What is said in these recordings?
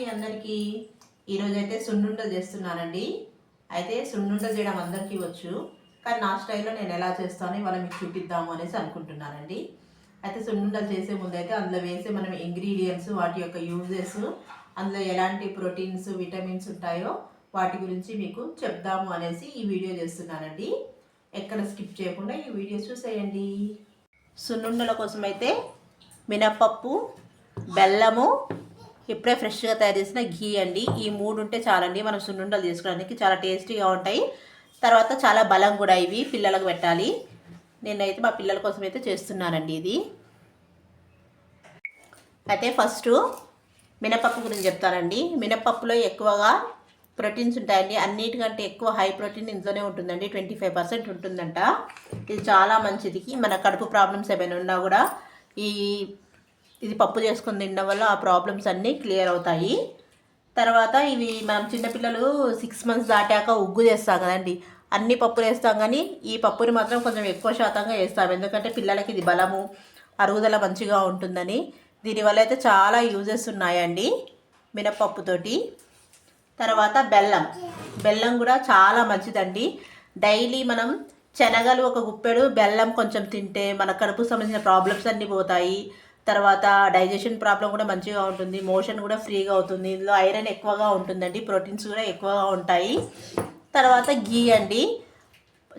అండి అందరికీ ఈరోజు అయితే చేస్తున్నానండి. అయితే సున్నుండ చేయడం అందరికీ వచ్చు కానీ నా స్టైల్లో నేను ఎలా చేస్తాను ఇవాళ మీకు చూపిద్దాము అనేసి అనుకుంటున్నానండి. అయితే సున్నుండలు చేసే ముందు అయితే అందులో వేసే మనం ఇంగ్రీడియంట్స్ వాటి యొక్క యూజెస్ అందులో ఎలాంటి ప్రోటీన్స్ విటమిన్స్ ఉంటాయో వాటి గురించి మీకు చెప్దాము అనేసి ఈ వీడియో చేస్తున్నానండి. ఎక్కడ స్కిప్ చేయకుండా ఈ వీడియో చూసేయండి. సున్నుండల కోసం అయితే మినప్పప్పు బెల్లము ఇప్పుడే ఫ్రెష్గా తయారు చేసిన ఘీ అండి. ఈ మూడు ఉంటే చాలండి. మనం సున్నుండలు చేసుకోవడానికి చాలా టేస్టీగా ఉంటాయి. తర్వాత చాలా బలం కూడా ఇవి పిల్లలకు పెట్టాలి. నేనైతే మా పిల్లల కోసం అయితే చేస్తున్నానండి ఇది. అయితే ఫస్ట్ మినపప్పు గురించి చెప్తానండి. మినపప్పులో ఎక్కువగా ప్రోటీన్స్ ఉంటాయండి. అన్నిటికంటే ఎక్కువ హై ప్రోటీన్ ఇంట్లోనే ఉంటుందండి. ట్వంటీ ఫైవ్ పర్సెంట్ ఉంటుందంట. ఇది చాలా మంచిది. మన కడుపు ప్రాబ్లమ్స్ ఏమైనా ఉన్నా కూడా ఈ ఇది పప్పు చేసుకుని తినడం వల్ల ఆ ప్రాబ్లమ్స్ అన్నీ క్లియర్ అవుతాయి. తర్వాత ఇవి మనం చిన్నపిల్లలు సిక్స్ మంత్స్ దాటాక ఉగ్గు చేస్తాం కదండి. అన్ని పప్పులు వేస్తాం కానీ ఈ పప్పుని మాత్రం కొంచెం ఎక్కువ శాతంగా వేస్తాం. ఎందుకంటే పిల్లలకి ఇది బలము అరుగుదల మంచిగా ఉంటుందని. దీనివల్ల అయితే చాలా యూజెస్ ఉన్నాయండి మినపప్పుతోటి తర్వాత బెల్లం. బెల్లం కూడా చాలా మంచిదండి. డైలీ మనం శనగలు ఒక గుప్పెడు బెల్లం కొంచెం తింటే మన కడుపు సంబంధించిన ప్రాబ్లమ్స్ అన్నీ పోతాయి. తర్వాత డైజెషన్ ప్రాబ్లం కూడా మంచిగా ఉంటుంది మోషన్ కూడా ఫ్రీగా అవుతుంది ఇందులో ఐరన్ ఎక్కువగా ఉంటుందండి ప్రోటీన్స్ కూడా ఎక్కువగా ఉంటాయి. తర్వాత గీ అండి.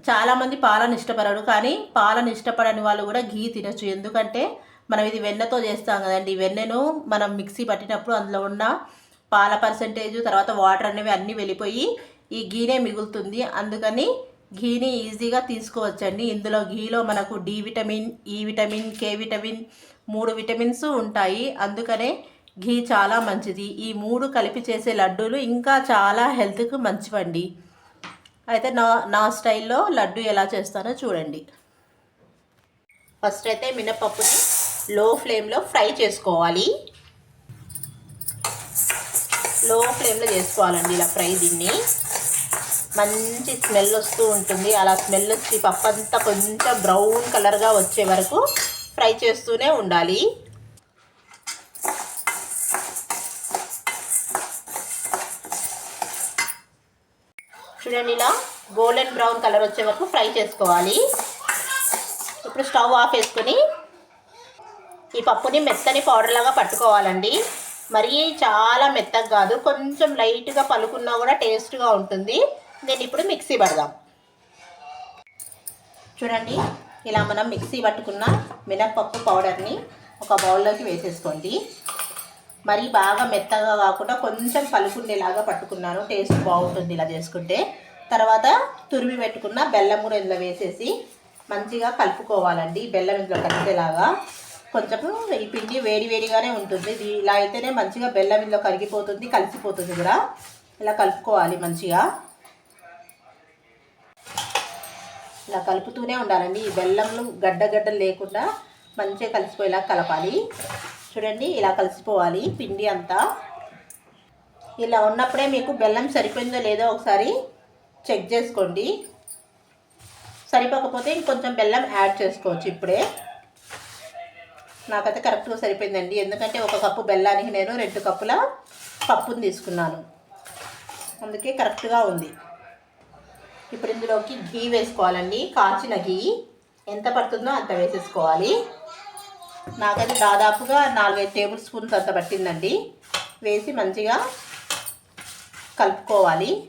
చాలామంది పాలను ఇష్టపడరు కానీ పాలను ఇష్టపడని వాళ్ళు కూడా గీ తినచ్చు. ఎందుకంటే మనం ఇది వెన్నతో చేస్తాం కదండి వెన్నెను మనం మిక్సీ పట్టినప్పుడు అందులో ఉన్న పాల పర్సంటేజ్ తర్వాత వాటర్ అనేవి అన్నీ వెళ్ళిపోయి ఈ గీనే మిగులుతుంది. అందుకని ఘీని ఈజీగా తీసుకోవచ్చండి. ఇందులో ఘీలో మనకు D vitamin E vitamin K vitamin మూడు విటమిన్స్ ఉంటాయి. అందుకనే ఘీ చాలా మంచిది. ఈ మూడు కలిపి చేసే లడ్డూలు ఇంకా చాలా హెల్త్కు మంచివండి. అయితే నా నా స్టైల్లో లడ్డు ఎలా చేస్తానో చూడండి. ఫస్ట్ అయితే మినపప్పుని లో ఫ్లేమ్లో ఫ్రై చేసుకోవాలి. లో ఫ్లేమ్లో చేసుకోవాలండి ఇలా ఫ్రై దీన్ని. మంచి స్మెల్ వస్తూ ఉంటుంది. అలా స్మెల్ వచ్చి పప్పు అంతా కొంచెం బ్రౌన్ కలర్గా వచ్చే వరకు ఫ్రై చేస్తూనే ఉండాలి. చూడండి ఇలా గోల్డెన్ బ్రౌన్ కలర్ వచ్చే వరకు ఫ్రై చేసుకోవాలి. ఇప్పుడు స్టవ్ ఆఫ్ వేసుకొని ఈ పప్పుని మెత్తని పౌడర్ లాగా పట్టుకోవాలండి. మరీ చాలా మెత్తగా కాదు కొంచెం లైట్గా పలుకున్నా కూడా టేస్ట్గా ఉంటుంది. దీన్ని ఇప్పుడు మిక్సీ పడదాం. చూడండి ఇలా మనం మిక్సీ పట్టుకున్న మినప్పప్పు పౌడర్ని ఒక బౌల్లోకి వేసేసుకోండి. మరీ బాగా మెత్తగా కాకుండా కొంచెం పలుకుండేలాగా పట్టుకున్నాను. టేస్ట్ బాగుంటుంది ఇలా చేసుకుంటే. తర్వాత తురిమి పెట్టుకున్న బెల్లం కూడా ఇందులో వేసేసి మంచిగా కలుపుకోవాలండి. బెల్లం ఇందులో కలిసేలాగా కొంచెం ఈ పిండి వేడి వేడిగానే ఉంటుంది. ఇలా అయితేనే మంచిగా బెల్లం ఇందులో కరిగిపోతుంది కలిసిపోతుంది కూడా. ఇలా కలుపుకోవాలి మంచిగా. ఇలా కలుపుతూనే ఉండాలండి. ఈ బెల్లంలు గడ్డ గడ్డలు లేకుండా మంచిగా కలిసిపోయేలా కలపాలి. చూడండి ఇలా కలిసిపోవాలి పిండి అంతా. ఇలా ఉన్నప్పుడే మీకు బెల్లం సరిపోయిందో లేదో ఒకసారి చెక్ చేసుకోండి. సరిపోకపోతే ఇంకొంచెం బెల్లం యాడ్ చేసుకోవచ్చు ఇప్పుడే. నాకైతే కరెక్ట్గా సరిపోయిందండి. ఎందుకంటే ఒక కప్పు బెల్లానికి నేను రెండు కప్పుల పప్పుని తీసుకున్నాను. అందుకే కరెక్ట్గా ఉంది. ఇప్పుడు ఇందులోకి ఘీ వేసుకోవాలండి. కాచిన ఘీ ఎంత పడుతుందో అంత వేసేసుకోవాలి. నాకైతే దాదాపుగా నాలుగైదు టేబుల్ స్పూన్స్ అంత పట్టిందండి. వేసి మంచిగా కలుపుకోవాలి.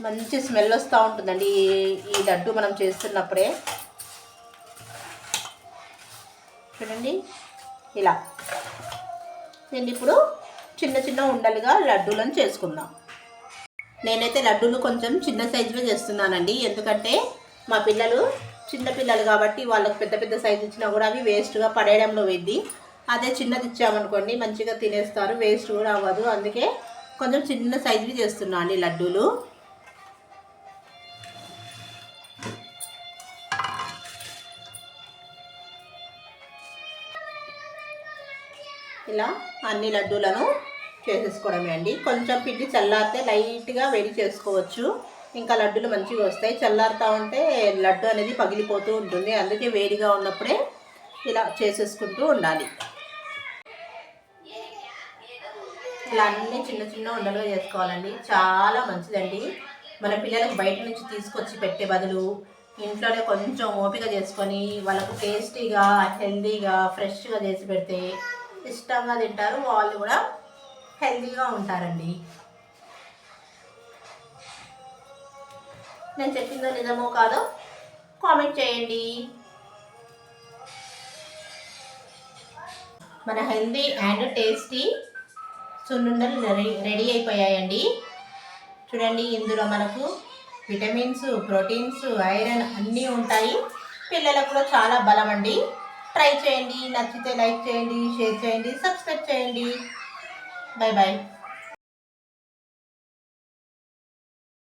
మంచి స్మెల్ వస్తూ ఉంటుందండి. ఈ ఈ లడ్డు మనం చేస్తున్నప్పుడే. చూడండి. ఇలా. నేను ఇప్పుడు చిన్న చిన్న ఉండలుగా లడ్డూలను చేసుకుందాం. నేనైతే లడ్డూలు కొంచెం చిన్న సైజులో చేస్తున్నానండి. ఎందుకంటే మా పిల్లలు చిన్న పిల్లలు కాబట్టి వాళ్ళకి పెద్ద పెద్ద సైజు ఇచ్చినా కూడా అవి వేస్ట్గా పడేయడంలో వెళ్ళి అదే చిన్నది ఇచ్చామనుకోండి మంచిగా తినేస్తారు వేస్ట్ కూడా అవ్వదు. అందుకే కొంచెం చిన్న సైజువి చేస్తున్నా అండి లడ్డూలు. ఇలా అన్ని లడ్డూలను చేసేసుకోవడమే అండి. కొంచెం పిండి చల్లారితే లైట్గా వేడి చేసుకోవచ్చు. ఇంకా లడ్డులు మంచిగా వస్తాయి. చల్లారుతూ ఉంటే లడ్డు అనేది పగిలిపోతూ ఉంటుంది. అందుకే వేడిగా ఉన్నప్పుడే ఇలా చేసేసుకుంటూ ఉండాలి. ఇలా అన్ని చిన్న చిన్న ఉండలుగా చేసుకోవాలండి. చాలా మంచిదండి. మన పిల్లలకు బయట నుంచి తీసుకొచ్చి పెట్టే బదులు ఇంట్లోనే కొంచెం ఓపిక చేసుకొని వాళ్ళకు టేస్టీగా హెల్దీగా ఫ్రెష్గా చేసి పెడితే ఇష్టంగా తింటారు వాళ్ళు కూడా హెల్తీగా ఉంటారండి. నేను చెప్పిందో నిజమో కాదో కామెంట్ చేయండి. మన హెల్దీ అండ్ టేస్టీ సున్నుండలు రెడీ రెడీ అయిపోయాయండి. చూడండి ఇందులో మనకు విటమిన్స్ ప్రోటీన్స్ ఐరన్ అన్నీ ఉంటాయి. పిల్లలకు కూడా చాలా బలం అండి. ట్రై చేయండి నచ్చితే లైక్ చేయండి షేర్ చేయండి సబ్స్క్రైబ్ చేయండి బాయ్ బాయ్